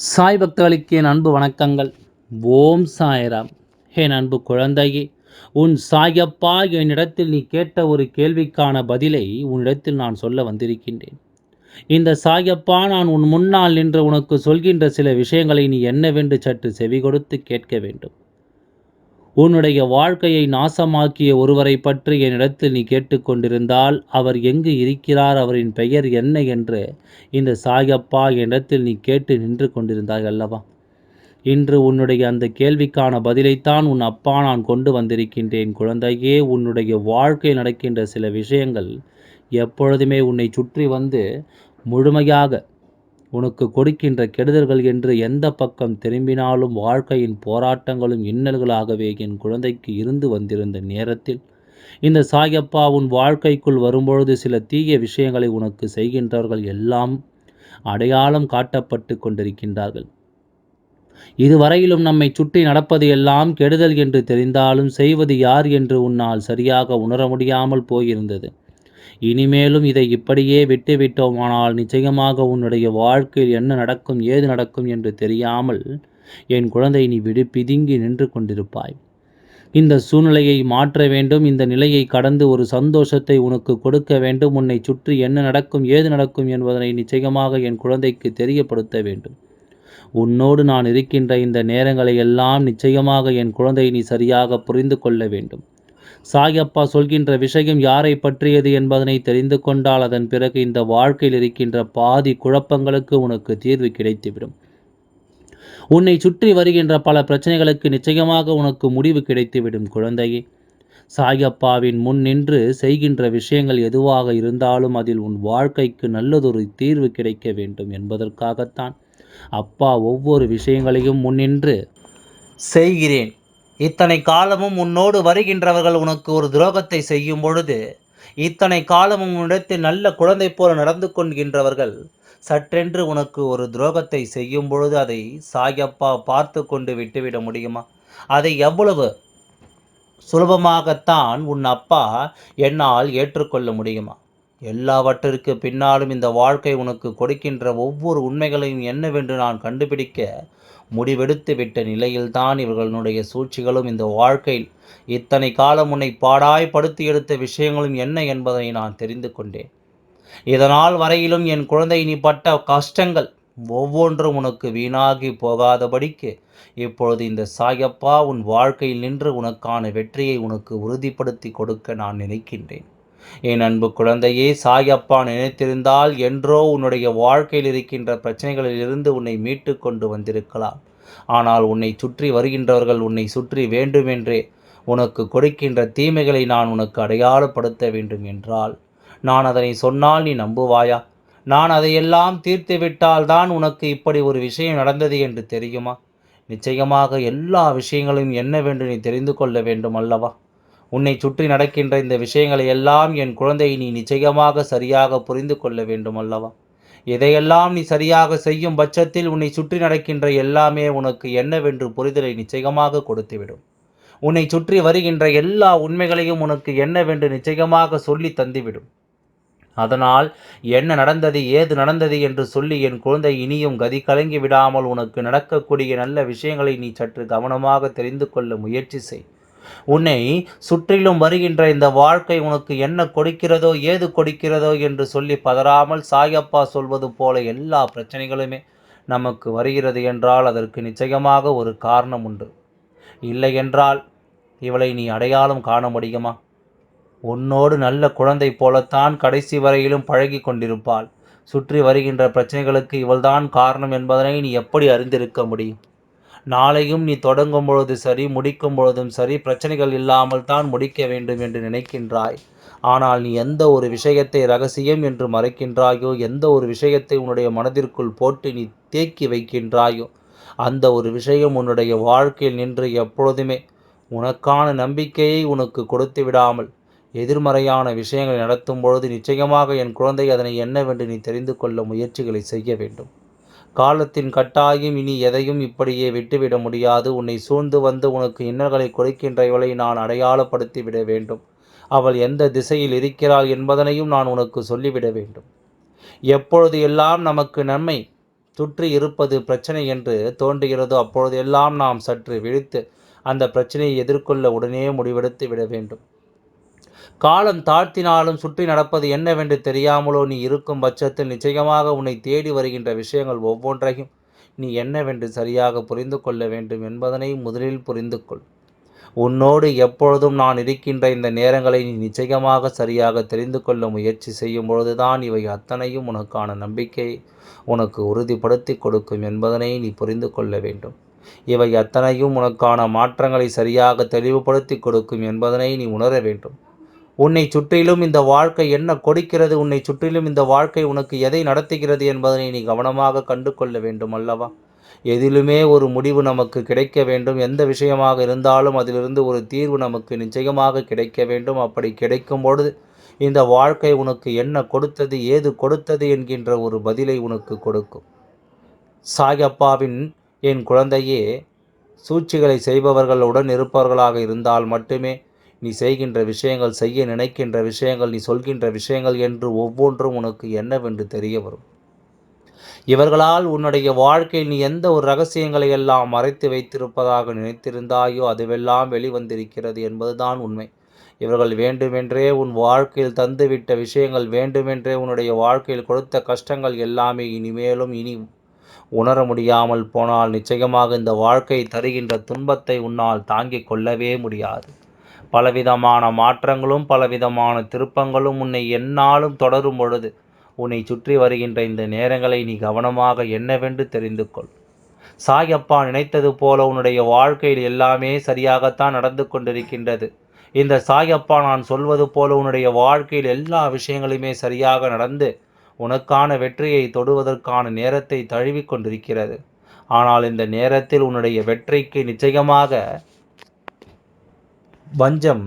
சாய் பக்தர்களுக்கு என் அன்பு வணக்கங்கள். ஓம் சாய்ராம். என் அன்பு குழந்தையே உன் சாயப்பா என்னிடத்தில் நீ கேட்ட ஒரு கேள்விக்கான பதிலை உன்னிடத்தில் நான் சொல்ல வந்திருக்கின்றேன். இந்த சாயப்பா நான் உன் முன்னால் நின்று உனக்கு சொல்கின்ற சில விஷயங்களை நீ என்னவென்று சற்று செவி கொடுத்து கேட்க வேண்டும். உன்னுடைய வாழ்க்கையை நாசமாக்கிய ஒருவரை பற்றி என்னிடத்தில் நீ கேட்டுக்கொண்டிருந்தால் அவர் எங்கு இருக்கிறார் அவரின் பெயர் என்ன என்று இந்த சாயப்பா என்னிடத்தில் நீ கேட்டு நின்று கொண்டிருந்தாய் அல்லவா? இன்று உன்னுடைய அந்த கேள்விக்கான பதிலைத்தான் உன் அப்பா நான் கொண்டு வந்திருக்கின்றேன் குழந்தையே. உன்னுடைய வாழ்க்கையில் நடக்கின்ற சில விஷயங்கள் எப்பொழுதுமே உன்னை சுற்றி வந்து முழுமையாக உனக்கு கொடுக்கின்ற கெடுதல்கள் என்று எந்த பக்கம் திரும்பினாலும் வாழ்க்கையின் போராட்டங்களும் இன்னல்களாகவே என் குழந்தைக்கு இருந்து வந்திருந்த நேரத்தில். இந்த சாயப்பா உன் வாழ்க்கைக்குள் வரும்பொழுது சில தீய விஷயங்களை உனக்கு செய்கின்றவர்கள் எல்லாம் அடையாளம் காட்டப்பட்டு கொண்டிருக்கின்றார்கள். இதுவரையிலும் நம்மை சுற்றி நடப்பது எல்லாம் கெடுதல் என்று தெரிந்தாலும் செய்வது யார் என்று உன்னால் சரியாக உணர முடியாமல் போயிருந்தது. இனிமேலும் இதை இப்படியே விட்டுவிட்டோமானால் நிச்சயமாக உன்னுடைய வாழ்க்கையில் என்ன நடக்கும் ஏது நடக்கும் என்று தெரியாமல் என் குழந்தை நீ விடு பிதுங்கி நின்று கொண்டிருப்பாய். இந்த சூழ்நிலையை மாற்ற வேண்டும் இந்த நிலையை கடந்து ஒரு சந்தோஷத்தை உனக்கு கொடுக்க வேண்டும் உன்னை சுற்றி என்ன நடக்கும் ஏது நடக்கும் என்பதனை நிச்சயமாக என் குழந்தைக்கு தெரியப்படுத்த வேண்டும். உன்னோடு நான் இருக்கின்ற இந்த நேரங்களை எல்லாம் நிச்சயமாக என் குழந்தை நீ சரியாக புரிந்து கொள்ள வேண்டும். சாயப்பா சொல்கின்ற விஷயம் யாரை பற்றியது என்பதனை தெரிந்து கொண்டால் அதன் பிறகு இந்த வாழ்க்கையில் இருக்கின்ற பாதி குழப்பங்களுக்கு உனக்கு தீர்வு கிடைத்துவிடும். உன்னை சுற்றி வருகின்ற பல பிரச்சனைகளுக்கு நிச்சயமாக உனக்கு முடிவு கிடைத்துவிடும் குழந்தையே. சாயப்பாவின் முன் நின்று செய்கின்ற விஷயங்கள் எதுவாக இருந்தாலும் அதில் உன் வாழ்க்கைக்கு நல்லதொரு தீர்வு கிடைக்க வேண்டும் என்பதற்காகத்தான் அப்பா ஒவ்வொரு விஷயங்களையும் முன்னின்று செய்கிறேன். இத்தனை காலமும் உன்னோடு வருகின்றவர்கள் உனக்கு ஒரு துரோகத்தை செய்யும் பொழுது இத்தனை காலமும் உன்னிடத்தில் நல்ல குழந்தை போல நடந்து கொள்கின்றவர்கள் சற்றென்று உனக்கு ஒரு துரோகத்தை செய்யும் பொழுது அதை சாயப்பா பார்த்து கொண்டு விட்டுவிட முடியுமா? அதை எவ்வளவு சுலபமாகத்தான் உன் அப்பா என்னால் ஏற்றுக்கொள்ள முடியுமா? எல்லாவற்றிற்கு பின்னாலும் இந்த வாழ்க்கை உனக்கு கொடுக்கின்ற ஒவ்வொரு உண்மைகளையும் என்னவென்று நான் கண்டுபிடிக்க முடிவெடுத்து விட்ட நிலையில்தான் இவர்களுடைய சூழ்ச்சிகளும் இந்த வாழ்க்கையில் இத்தனை காலம் உன்னை பாடாய் படுத்தி எடுத்த விஷயங்களும் என்ன என்பதை நான் தெரிந்து கொண்டேன். இதனால் வரையிலும் என் குழந்தை நீ பட்ட கஷ்டங்கள் ஒவ்வொன்றும் உனக்கு வீணாகி போகாதபடிக்கு இப்பொழுது இந்த சாயப்பா உன் வாழ்க்கையில் நின்று உனக்கான வெற்றியை உனக்கு உறுதிப்படுத்தி கொடுக்க நான் நினைக்கின்றேன். என் அன்பு குழந்தையே சாயப்பா நினைத்திருந்தால் என்றோ உன்னுடைய வாழ்க்கையில் இருக்கின்ற பிரச்சனைகளில் இருந்து உன்னை மீட்டு கொண்டு வந்திருக்கலாம். ஆனால் உன்னை சுற்றி வருகின்றவர்கள் உன்னை சுற்றி வேண்டுமென்றே உனக்கு கொடுக்கின்ற தீமைகளை நான் உனக்கு அடையாளப்படுத்த வேண்டும் என்றால் நான் அதனை சொன்னால் நீ நம்புவாயா? நான் அதையெல்லாம் தீர்த்துவிட்டால் தான் உனக்கு இப்படி ஒரு விஷயம் நடந்தது என்று தெரியுமா? நிச்சயமாக எல்லா விஷயங்களையும் என்னவென்று நீ தெரிந்து கொள்ள வேண்டும் அல்லவா? உன்னை சுற்றி நடக்கின்ற இந்த விஷயங்களை எல்லாம் என் குழந்தை நீ நிச்சயமாக சரியாக புரிந்து கொள்ள வேண்டும் அல்லவா? இதையெல்லாம் நீ சரியாக செய்யும் பட்சத்தில் உன்னை சுற்றி நடக்கின்ற எல்லாமே உனக்கு என்னவென்று புரிதலை நிச்சயமாக கொடுத்துவிடும். உன்னை சுற்றி வருகின்ற எல்லா உண்மைகளையும் உனக்கு என்னவென்று நிச்சயமாக சொல்லி தந்துவிடும். அதனால் என்ன நடந்தது ஏது நடந்தது என்று சொல்லி என் குழந்தை இனியும் கதி கலங்கி விடாமல் உனக்கு நடக்கக்கூடிய நல்ல விஷயங்களை நீ சற்று கவனமாக தெரிந்து கொள்ள முயற்சி செய். உன்னை சுற்றிலும் வருகின்ற இந்த வாழ்க்கை உனக்கு என்ன கொடுக்கிறதோ ஏது கொடுக்கிறதோ என்று சொல்லி பதறாமல் சாயப்பா சொல்வது போல எல்லா பிரச்சனைகளுமே நமக்கு வருகிறது என்றால் அதற்கு நிச்சயமாக ஒரு காரணம் உண்டு. இல்லை என்றால் இவளை நீ அடையாளம் காண முடியுமா? உன்னோடு நல்ல குழந்தை போலத்தான் கடைசி வரையிலும் பழகி கொண்டிருப்பாள். சுற்றி வருகின்ற பிரச்சனைகளுக்கு இவள்தான் காரணம் என்பதனை நீ எப்படி அறிந்திருக்க முடியும்? நாளையும் நீ தொடங்கும் பொழுது சரி முடிக்கும் பொழுதும் சரி பிரச்சனைகள் இல்லாமல் தான் முடிக்க வேண்டும் என்று நினைக்கின்றாய். ஆனால் நீ எந்த ஒரு விஷயத்தை ரகசியம் என்று மறைக்கின்றாயோ எந்த ஒரு விஷயத்தை உன்னுடைய மனதிற்குள் போட்டு நீ தேக்கி வைக்கின்றாயோ அந்த ஒரு விஷயம் உன்னுடைய வாழ்க்கையில் நின்று எப்பொழுதுமே உனக்கான நம்பிக்கையை உனக்கு கொடுத்து விடாமல் எதிர்மறையான விஷயங்களை நடத்தும் பொழுது நிச்சயமாக என் குழந்தை அதனை என்னவென்று நீ தெரிந்து கொள்ள முயற்சிகளை செய்ய வேண்டும். காலத்தின் கட்டாயம் இனி எதையும் இப்படியே விட்டுவிட முடியாது. உன்னை சூழ்ந்து வந்து உனக்கு இன்னல்களை கொடுக்கின்ற இவளை நான் அடையாளப்படுத்தி விட வேண்டும். அவள் எந்த திசையில் இருக்கிறாள் என்பதனையும் நான் உனக்கு சொல்லிவிட வேண்டும். எப்பொழுது எல்லாம் நமக்கு நன்மை சுற்றி இருப்பது பிரச்சனை என்று தோன்றுகிறதோ அப்பொழுது எல்லாம் நாம் சற்று விழித்து அந்த பிரச்சனையை எதிர்கொள்ள உடனே முடிவெடுத்து விட வேண்டும். காலம் தாழ்த்தினாலும் சுற்றி நடப்பது என்னவென்று தெரியாமலோ நீ இருக்கும் பட்சத்தில் நிச்சயமாக உன்னை தேடி வருகின்ற விஷயங்கள் ஒவ்வொன்றையும் நீ என்னவென்று சரியாக புரிந்து கொள்ள வேண்டும் என்பதனை முதலில் புரிந்து கொள். உன்னோடு எப்பொழுதும் நான் இருக்கின்ற இந்த நேரங்களை நீ நிச்சயமாக சரியாக தெரிந்து கொள்ள முயற்சி செய்யும் பொழுதுதான் இவை அத்தனையும் உனக்கான நம்பிக்கை உனக்கு உறுதிப்படுத்தி கொடுக்கும் என்பதனை நீ புரிந்து கொள்ள வேண்டும். இவை அத்தனையும் உனக்கான மாற்றங்களை சரியாக தெளிவுபடுத்தி கொடுக்கும் என்பதனை நீ உணர வேண்டும். உன்னை சுற்றிலும் இந்த வாழ்க்கை என்ன கொடுக்கிறது? உன்னை சுற்றிலும் இந்த வாழ்க்கை உனக்கு எதை நடத்துகிறது என்பதனை நீ கவனமாக கண்டு கொள்ள வேண்டும் அல்லவா? எதிலுமே ஒரு முடிவு நமக்கு கிடைக்க வேண்டும். எந்த விஷயமாக இருந்தாலும் அதிலிருந்து ஒரு தீர்வு நமக்கு நிச்சயமாக கிடைக்க வேண்டும். அப்படி கிடைக்கும் பொழுது இந்த வாழ்க்கை உனக்கு என்ன கொடுத்தது ஏது கொடுத்தது என்கின்ற ஒரு பதிலை உனக்கு கொடுக்கும். சாயப்பாவின் என் குழந்தையே சூழ்ச்சிகளை செய்பவர்களுடன் இருப்பவர்களாக இருந்தால் மட்டுமே நீ செய்கின்ற விஷயங்கள் செய்ய நினைக்கின்ற விஷயங்கள் நீ சொல்கின்ற விஷயங்கள் என்று ஒவ்வொன்றும் உனக்கு என்னவென்று தெரிய வரும். இவர்களால் உன்னுடைய வாழ்க்கையில் நீ எந்த ஒரு ரகசியங்களை எல்லாம் மறைத்து வைத்திருப்பதாக நினைத்திருந்தாயோ அதுவெல்லாம் வெளிவந்திருக்கிறது என்பதுதான் உண்மை. இவர்கள் வேண்டுமென்றே உன் வாழ்க்கையில் தந்துவிட்ட விஷயங்கள் வேண்டுமென்றே உன்னுடைய வாழ்க்கையில் கொடுத்த கஷ்டங்கள் எல்லாமே இனிமேலும் இனி உணர முடியாமல் போனால் நிச்சயமாக இந்த வாழ்க்கை தருகின்ற துன்பத்தை உன்னால் தாங்கிக் கொள்ளவே முடியாது. பலவிதமான மாற்றங்களும் பலவிதமான திருப்பங்களும் உன்னை எந்நாளும் தொடரும் பொழுது உன்னை சுற்றி வருகின்ற இந்த நேரங்களை நீ கவனமாக என்னவென்று தெரிந்து கொள். சாயப்பா நினைத்தது போல உன்னுடைய வாழ்க்கையில் எல்லாமே சரியாகத்தான் நடந்து கொண்டிருக்கின்றது. இந்த சாயப்பா நான் சொல்வது போல உன்னுடைய வாழ்க்கையில் எல்லா விஷயங்களுமே சரியாக நடந்து உனக்கான வெற்றியை தொடுவதற்கான நேரத்தை தழுவி கொண்டிருக்கிறது. ஆனால் இந்த நேரத்தில் உன்னுடைய வெற்றிக்கு நிச்சயமாக வஞ்சம்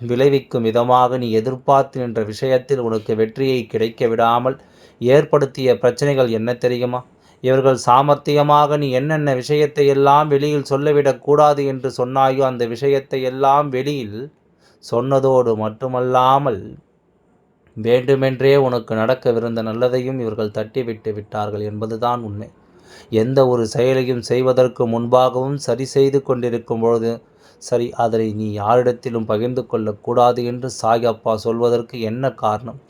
விளைவிக்கும் விதமாக நீ எதிர்பார்த்து நின்ற விஷயத்தில் உனக்கு வெற்றியை கிடைக்க விடாமல் ஏற்படுத்திய பிரச்சனைகள் என்ன தெரியுமா? இவர்கள் சாமர்த்தியமாக நீ என்னென்ன விஷயத்தை எல்லாம் வெளியில் சொல்லிவிடக்கூடாது என்று சொன்னாயோ அந்த விஷயத்தை எல்லாம் வெளியில் சொன்னதோடு மட்டுமல்லாமல் வேண்டுமென்றே உனக்கு நடக்கவிருந்த நல்லதையும் இவர்கள் தட்டிவிட்டு விட்டார்கள் என்பதுதான் உண்மை. எந்த ஒரு செயலையும் செய்வதற்கு முன்பாகவும் சரி செய்து கொண்டிருக்கும் பொழுது சரி அதனை நீ யாரிடத்திலும் பகிர்ந்து கொள்ளக்கூடாது என்று சாயப்பா சொல்வதற்கு என்ன காரணம்?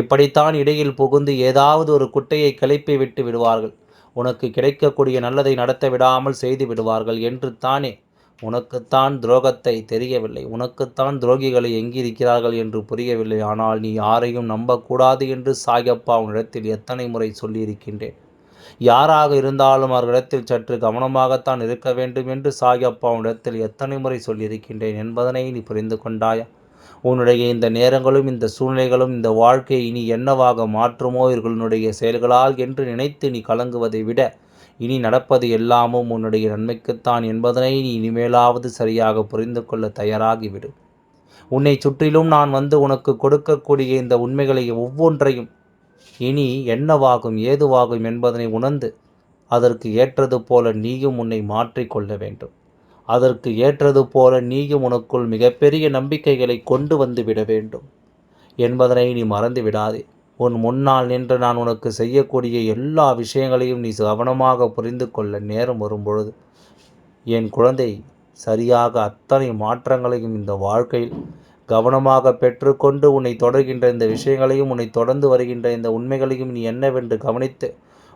இப்படித்தான் இடையில் புகுந்து ஏதாவது ஒரு குட்டையை கிளப்பி விட்டு விடுவார்கள். உனக்கு கிடைக்கக்கூடிய நல்லதை நடத்த விடாமல் செய்து விடுவார்கள் என்று தானே. உனக்குத்தான் துரோகத்தை தெரியவில்லை. உனக்குத்தான் துரோகிகளை எங்கிருக்கிறார்கள் என்று புரியவில்லை. ஆனால் நீ யாரையும் நம்பக்கூடாது என்று சாயப்பா உன்னிடத்தில் எத்தனை முறை சொல்லியிருக்கின்றேன். யாராக இருந்தாலும் அவர்களிடத்தில் சற்று கவனமாகத்தான் இருக்க வேண்டும் என்று இடத்தில் எத்தனை முறை சொல்லியிருக்கின்றேன் என்பதனை நீ புரிந்து கொண்டாயா? உன்னுடைய இந்த நேரங்களும் இந்த சூழ்நிலைகளும் இந்த வாழ்க்கையை இனி என்னவாக மாற்றுமோ? இவர்களுடைய செயல்களால் என்று நினைத்து நீ கலங்குவதை விட இனி நடப்பது எல்லாமும் உன்னுடைய நன்மைக்குத்தான் என்பதனை நீ இனிமேலாவது சரியாக புரிந்து கொள்ள தயாராகிவிடு. உன்னை சுற்றிலும் நான் வந்து உனக்கு கொடுக்கக்கூடிய இந்த உண்மைகளை ஒவ்வொன்றையும் இனி என்னவாகும் ஏதுவாகும் என்பதனை உணர்ந்து அதற்கு ஏற்றது போல நீயும் உன்னை மாற்றிக்கொள்ள வேண்டும். அதற்கு ஏற்றது போல நீயும் உனக்குள் மிகப்பெரிய நம்பிக்கைகளை கொண்டு வந்து விட வேண்டும். என்பதனை நீ மறந்து விடாதே. உன் முன்னால் நின்று நான் உனக்கு செய்யக்கூடிய எல்லா விஷயங்களையும் நீ கவனமாக புரிந்து கொள்ள நேரம் வரும்பொழுது என் குழந்தை சரியாக அத்தனை மாற்றங்களையும் இந்த வாழ்க்கையில் கவனமாக பெற்றுக்கொண்டு உன்னை தொடர்கின்ற இந்த விஷயங்களையும் உன்னை தொடர்ந்து வருகின்ற இந்த உண்மைகளையும் நீ என்னவென்று கவனித்து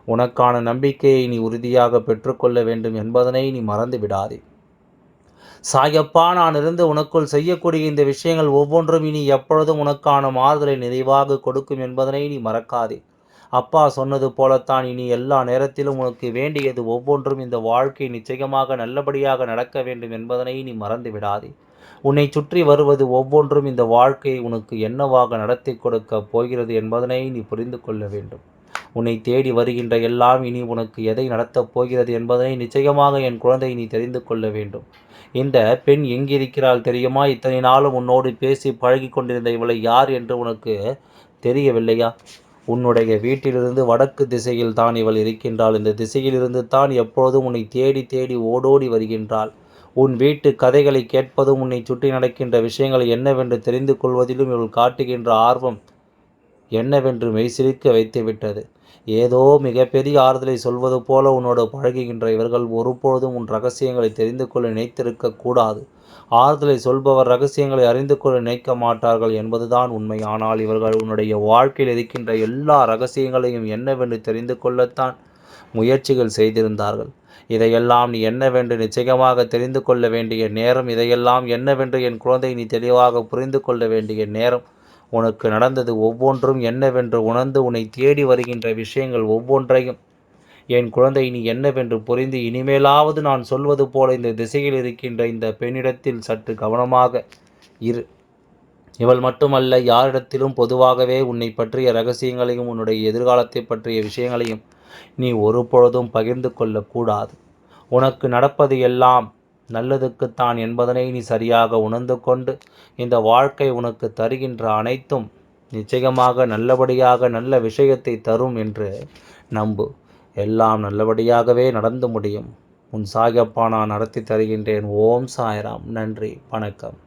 உனக்கான நம்பிக்கையை நீ உறுதியாக பெற்றுக்கொள்ள வேண்டும் என்பதனை நீ மறந்து விடாதே. சாயப்பா நான் இருந்து உனக்குள் செய்யக்கூடிய இந்த விஷயங்கள் ஒவ்வொன்றும் இனி எப்பொழுதும் உனக்கான மாறுதலை நிறைவாக கொடுக்கும் என்பதனை நீ மறக்காதே. அப்பா சொன்னது போலத்தான் இனி எல்லா நேரத்திலும் உனக்கு வேண்டியது ஒவ்வொன்றும் இந்த வாழ்க்கை நிச்சயமாக நல்லபடியாக நடக்க வேண்டும் என்பதனை நீ மறந்து விடாதே. உன்னை சுற்றி வருவது ஒவ்வொன்றும் இந்த வாழ்க்கையை உனக்கு என்னவாக நடத்தி கொடுக்க போகிறது என்பதனை நீ புரிந்து கொள்ள வேண்டும். உன்னை தேடி வருகின்ற எல்லாம் இனி உனக்கு எதை நடத்தப் போகிறது என்பதனை நிச்சயமாக என் குழந்தை நீ தெரிந்து கொள்ள வேண்டும். இந்த பெண் எங்கிருக்கிறாள் தெரியுமா? இத்தனை நாளும் உன்னோடு பேசி பழகி கொண்டிருந்த இவளை யார் என்று உனக்கு தெரியவில்லையா? உன்னுடைய வீட்டிலிருந்து வடக்கு திசையில் தான் இவள் இருக்கின்றாள். இந்த திசையிலிருந்து தான் எப்பொழுதும் உன்னை தேடி தேடி ஓடோடி வருகின்றாள். உன் வீட்டு கதைகளை கேட்பதும் உன்னை சுற்றி நடக்கின்ற விஷயங்கள் என்னவென்று தெரிந்து கொள்வதிலும் இவள் காட்டுகின்ற ஆர்வம் என்னவென்று மெய்சிலிக்க வைத்துவிட்டது ஏதோ மிகப்பெரிய ஆறுதலை சொல்வது போல உன்னோடு பழகுகின்ற இவர்கள் ஒருபொழுதும் உன் ரகசியங்களை தெரிந்து கொள்ள நினைத்திருக்க கூடாது. ஆறுதலை சொல்பவர் ரகசியங்களை அறிந்து கொள்ள நினைக்க மாட்டார்கள் என்பதுதான் உண்மை. ஆனால் இவர்கள் உன்னுடைய வாழ்க்கையில் இருக்கின்ற எல்லா ரகசியங்களையும் என்னவென்று தெரிந்து கொள்ளத்தான் முயற்சிகள் செய்திருந்தார்கள். இதையெல்லாம் நீ என்னவென்று நிச்சயமாக தெரிந்து கொள்ள வேண்டிய நேரம் இதையெல்லாம் என்னவென்று என் குழந்தை நீ தெளிவாக புரிந்து கொள்ள வேண்டிய நேரம். உனக்கு நடந்தது ஒவ்வொன்றும் என்னவென்று உணர்ந்து உன்னை தேடி வருகின்ற விஷயங்கள் ஒவ்வொன்றையும். என் குழந்தை நீ என்னவென்று புரிந்து இனிமேலாவது நான் சொல்வது போல இந்த திசையில் இருக்கின்ற இந்த பெண்ணிடத்தில் சற்று கவனமாக இரு. இவள் மட்டுமல்ல யாரிடத்திலும் பொதுவாகவே உன்னை பற்றிய ரகசியங்களையும் உன்னுடைய எதிர்காலத்தை பற்றிய விஷயங்களையும் நீ ஒரு பொழுதும் பகிர்ந்து கொள்ளக்கூடாது. உனக்கு நடப்பது எல்லாம் நல்லதுக்குத்தான் என்பதனை நீ சரியாக உணர்ந்து கொண்டு இந்த வாழ்க்கை உனக்கு தருகின்ற அனைத்தும் நிச்சயமாக நல்லபடியாக நல்ல விஷயத்தை தரும் என்று நம்பு. எல்லாம் நல்லபடியாகவே நடந்து முடியும். உன் சாயப்பா நான் நடத்தி தருகின்றேன். ஓம் சாய்ராம். நன்றி. வணக்கம்.